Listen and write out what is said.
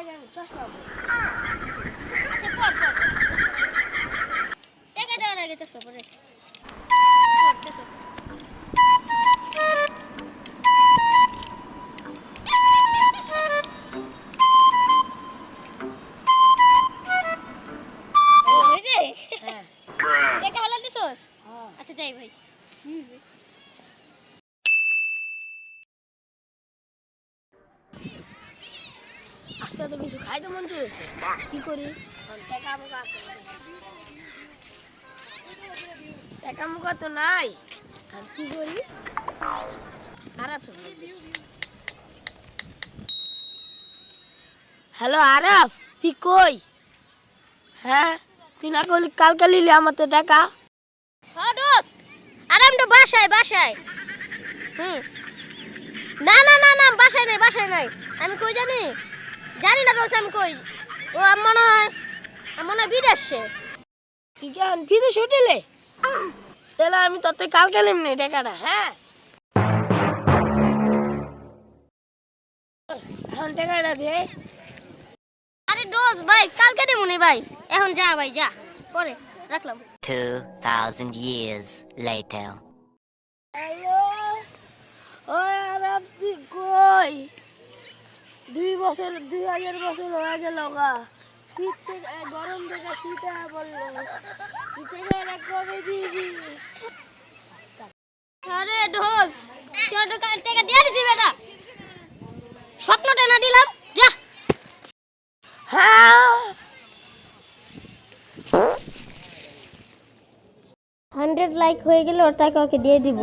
আগে আমি চশমা পরি। আচ্ছা পর পর টাকা দেওয়ার আগে চশমা পরে পর, চশমা পর। ও, হয়েছে? হ্যাঁ টাকা হালা দিছোস? হ্যাঁ আচ্ছা যাই ভাই আজকে তো কিছু খাইতে মন চেয়েছে কি করি? টাকা মুখা তো নাই। আর কি করি? আরাফ হ্যালো, আরাফ, তুই কই? হ্যাঁ তুই না কালকে নিলি আমার তো টাকা হ্যাঁ দোস্ত আরাম তো বাসায় বাসায়। হুম। না না না না বাসায় নাই বাসায় নাই। আমি কই জানি? জানি না দোস্ত আমি কই। ও আমার মনে হয় আমার মনে হয় বিদেশে। তুই কি এখন বিদেশে উঠেলে? তাহলে আমি থেকে কালকে নিমনি টাকাটা হ্যাঁ? এখন টাকাটা দে। আরে দোস্ত ভাই কালকে দেবো নি ভাই। এখন যা ভাই যা। পরে রাখলাম। 2,000 years later. হ্যালো ওই আরাম তুই কই দুই বছর দুই হাজার বছর হয়ে গেল গা। শীত থেকে গরম থেকে শীত পড়ল। তুই কবে দিবি আরে তোর কাল টাকা দিয়ে দিছি বেটা স্বপ্নটা না দিলাম যা। হ্যাঁ। হান্ড্রেড লাইক হয়ে গেলে ওর টাকা ওকে দিয়ে দিব।